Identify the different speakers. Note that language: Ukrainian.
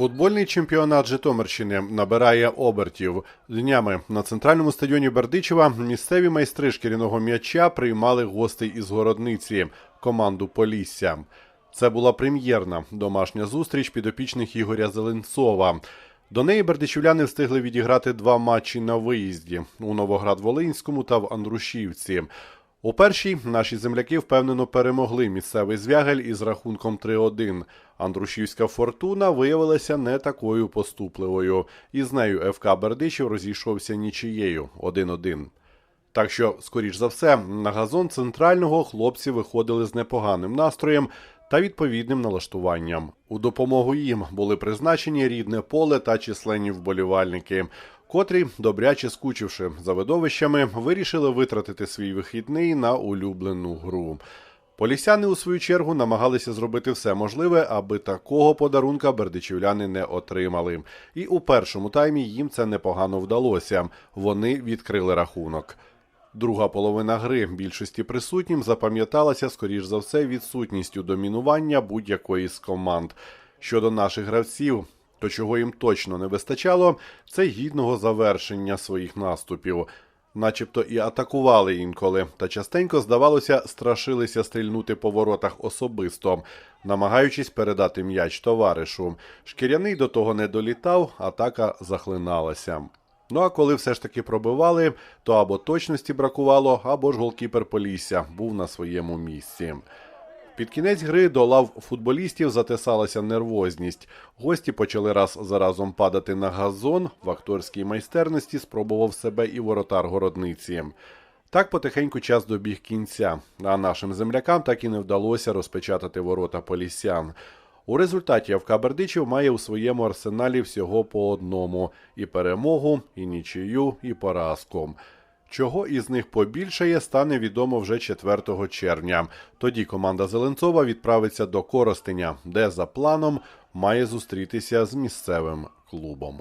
Speaker 1: Футбольний чемпіонат Житомирщини набирає обертів. Днями на центральному стадіоні Бердичева місцеві майстри шкіряного м'яча приймали гостей із городниці команду Полісся. Це була прем'єрна домашня зустріч підопічних Ігоря Зеленцова. До неї бердичівляни встигли відіграти два матчі на виїзді у Новоград-Волинському та в Андрушівці. У першій наші земляки впевнено перемогли місцевий звягель із рахунком 3-1. Андрушівська фортуна виявилася не такою поступливою, і з нею ФК Бердичів розійшовся нічиєю 1-1. Так що, скоріш за все, на газон центрального хлопці виходили з непоганим настроєм та відповідним налаштуванням. У допомогу їм були призначені рідне поле та численні вболівальники, котрі, добряче скучивши за видовищами, вирішили витратити свій вихідний на улюблену гру. Полісяни, у свою чергу, намагалися зробити все можливе, аби такого подарунка бердичівляни не отримали. І у першому таймі їм це непогано вдалося. Вони відкрили рахунок. Друга половина гри більшості присутнім запам'яталася, скоріш за все, відсутністю домінування будь-якої з команд. Щодо наших гравців, то чого їм точно не вистачало, це гідного завершення своїх наступів. Начебто і атакували інколи, та частенько, здавалося, страшилися стрільнути по воротах особисто, намагаючись передати м'яч товаришу. Шкіряний до того не долітав, атака захлиналася. Ну а коли все ж таки пробивали, то або точності бракувало, або ж голкіпер Полісся був на своєму місці. Під кінець гри до лав футболістів затисалася нервозність. Гості почали раз за разом падати на газон. В акторській майстерності спробував себе і воротар городниці. Так потихеньку час добіг кінця, а нашим землякам так і не вдалося розпечатати ворота полісян. У результаті ФК Бердичів має у своєму арсеналі всього по одному і перемогу, і нічию, і поразку. Чого із них побільшає, стане відомо вже 4 червня. Тоді команда Зеленцова відправиться до Коростеня, де за планом має зустрітися з місцевим клубом.